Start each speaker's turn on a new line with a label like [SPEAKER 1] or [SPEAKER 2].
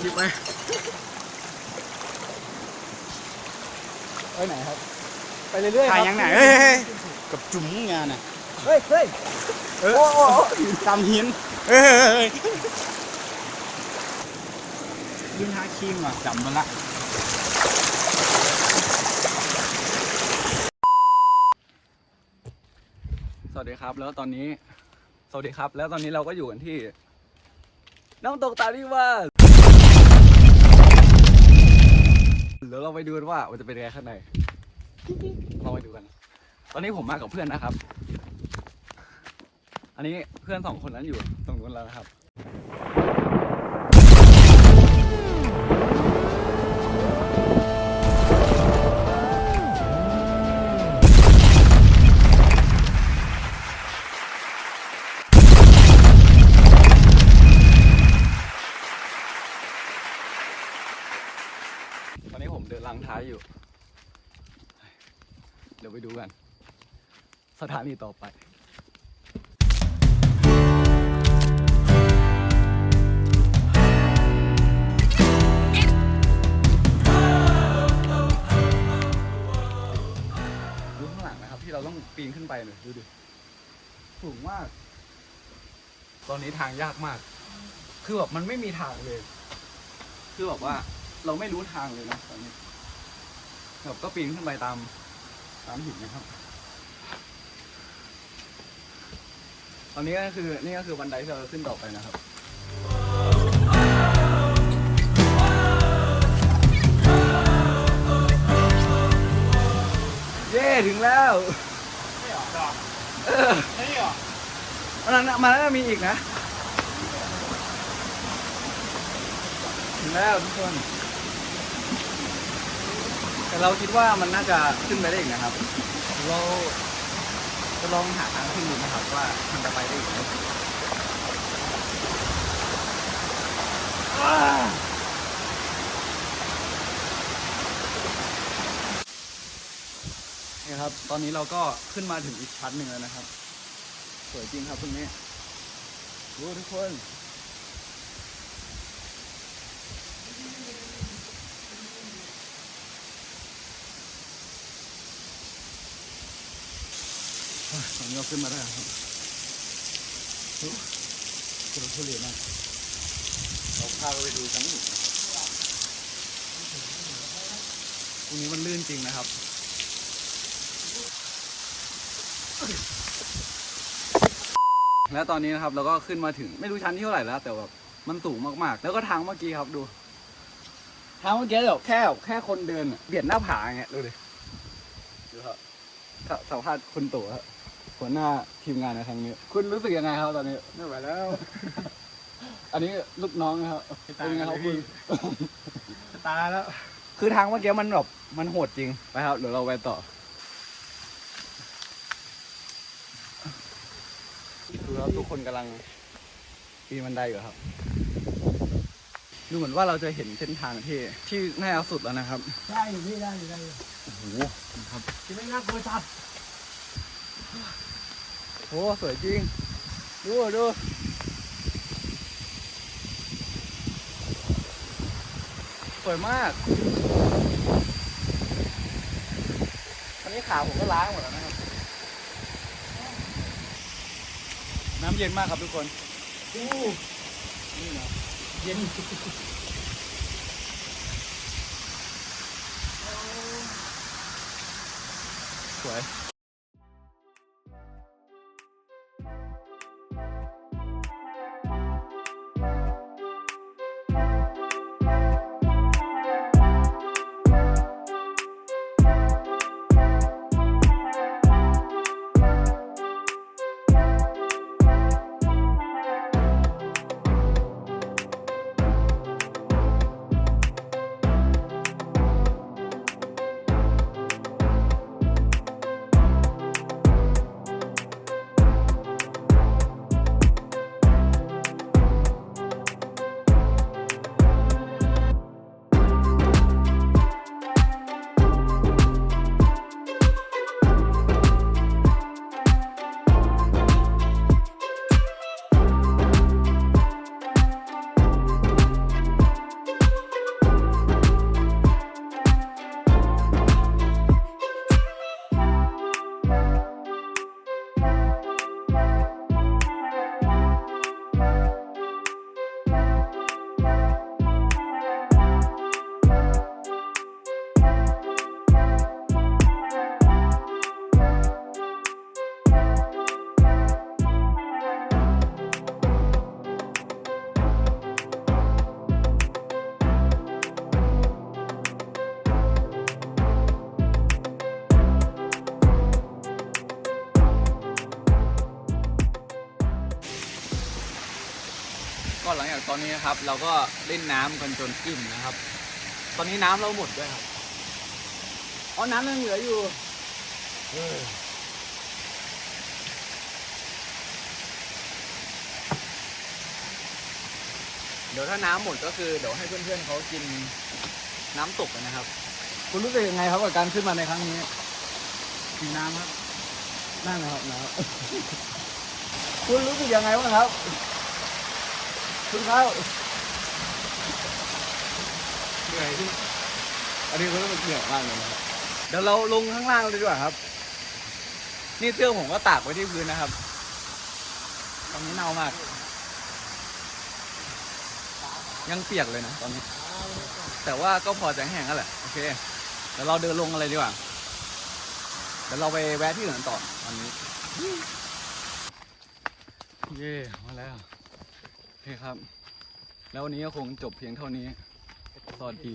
[SPEAKER 1] หยิบไป
[SPEAKER 2] ไปไหนครับ ไปเรื่อยๆค
[SPEAKER 1] ถ่าย
[SPEAKER 2] รับ
[SPEAKER 1] ยังไหนเฮ้ยเฮ้ย
[SPEAKER 3] กับจุ๋มงานน่ะ
[SPEAKER 2] เฮ้ยเฮ้ย
[SPEAKER 1] เออ
[SPEAKER 2] โอ้โห
[SPEAKER 3] ตามหิน
[SPEAKER 1] เฮ้ยเฮ้ยเฮ้ย
[SPEAKER 3] ยืนทาครีมอะจำมาละ
[SPEAKER 1] สวัสดีครับ แล้วตอนนี้ สวัสดีครับ แล้วตอนนี้เราก็อยู่กันที่ น้ำตกตาลีว่าสเดี๋ยวเราไปดูกันว่ามันจะเป็นยังไงข้างในเราไปดูกัน ตอนนี้ผมมากับเพื่อนนะครับ อันนี้เพื่อนสองคนนั้นอยู่ตรงนู้นแล้วนะครับ อนนี้ผมเดินลังท้ายอยู่ เดี๋ยวไปดูกัน สถานีต่อไปดูข้างหลังนะครับ ที่เราต้องปีนขึ้นไปเลยดูดิสูงมาก ตอนนี้ทางยากมาก คือแบบมันไม่มีทางเลย คือแบบว่าเราไม่รู้ทางเลยนะตอนนี้ แบบก็ปีนขึ้นไปตามตามหินนะครับ ตอนนี้ก็คือนี่ก็คือบันไดที่เราจะขึ้นต่อไปนะครับเย้ถึงแล้วเออ
[SPEAKER 3] นี่เหรอ
[SPEAKER 1] มันนั้นมันนั้นมีอีกนะ ถึงแล้วทุกคน แต่เราคิดว่ามันน่าจะขึ้นไปได้อีกนะครับ เราจะลองหาทางขึ้นดูนะครับว่ามันจะไปได้อีกไหมนี่ครับ ตอนนี้เราก็ขึ้นมาถึงอีกชั้นหนึ่งแล้วนะครับ สวยจริงครับตรงนี้ดูทุกคน ตอนนี้เราขึ้นมาได้ครับโอ้โหทุเรียนมากเราพาไปดูชั้นหนึ่งตรงนี้มันลื่นจริงนะครับและตอนนี้นะครับเราก็ขึ้นมาถึงไม่รู้ชั้นที่เท่าไหร่แล้ว แต่แบบมันสูงมากๆ แล้วก็ทางเมื่อกี้ครับดู ทางเมื่อกี้แบบแค่แค่คนเดินเบียดหน้าผาอย่างเงี้ยดูดิดูครับสสัมภาษณ์คุณตู่ครับ หัวหน้าทีมงานในครั้งนี้ คุณรู้สึกยังไงครับตอนนี้
[SPEAKER 3] ไม่ไหวแล้ว
[SPEAKER 1] อันนี้ลูกน้องนะครับ
[SPEAKER 3] ไม่
[SPEAKER 1] เป็
[SPEAKER 3] ต่าง
[SPEAKER 1] นไง
[SPEAKER 3] กัน
[SPEAKER 1] ครับ
[SPEAKER 3] เลย
[SPEAKER 1] คุณ
[SPEAKER 3] พี่ตายแล้ว
[SPEAKER 1] คือทางเมื่อกี้มันแบบมันโหดจริงไปครับเดี๋ยวเราไปต่อดูแล้วทุกคนกำลังปีนบันไดอยู่ครับ ดูเหมือนว่าเราจะเห็นเส้นทางที่ที่น่าจะสุดแล้วนะครับ
[SPEAKER 3] ได้อยู่พี่ได้อยู่ได้อยู่
[SPEAKER 1] โอ้โหครับ
[SPEAKER 3] ที่ไม่น่ากลัวจัด
[SPEAKER 1] โอ้สวยจริง ดูดูสวยมากอันนี้ขาผมก็ล้างหมดแล้วนะครับ น้ำเย็นมากครับทุกคน
[SPEAKER 3] อู้
[SPEAKER 1] นี่นะ
[SPEAKER 3] เย็น
[SPEAKER 1] สวย ก็หลังจากตอนนี้นะครับ เราก็เล่นน้ำกันจนอิ่มนะครับ ตอนนี้น้ำเราหมดด้วยครับอ๋อน้ำยังเหลืออยู่เดี๋ยวถ้าน้ำหมดก็คือเดี๋ยวให้เพื่อนๆเขากินน้ำตกกันนะครับ คุณรู้สึกยังไงครับกับการขึ้นมาในครั้งนี้
[SPEAKER 3] กินน้ำครับ
[SPEAKER 1] นั่นนะครับนะคุณรู้สึกยังไงบ้างครับ คุณครับ
[SPEAKER 2] เหนื่อยที่
[SPEAKER 1] อันนี้รู้สึกเหนื่อยมากเลยนะครับเดี๋ยวเราลงข้างล่างเลยดีกว่าครับ นี่เสื้อผมก็ตากไว้ที่พื้นนะครับ ตอนนี้เน่ามาก ยังเปียกเลยนะตอนนี้ แต่ว่าก็พอจะแห้งแล้วแหละโอเคเดี๋ยวเราเดินลงอะไรดีกว่าเดี๋ยวเราไปแวะที่อื่นต่อวันนี้ เย่มาแล้ว โอเคครับ แล้ววันนี้ก็คงจบเพียงเท่านี้ สวัสดี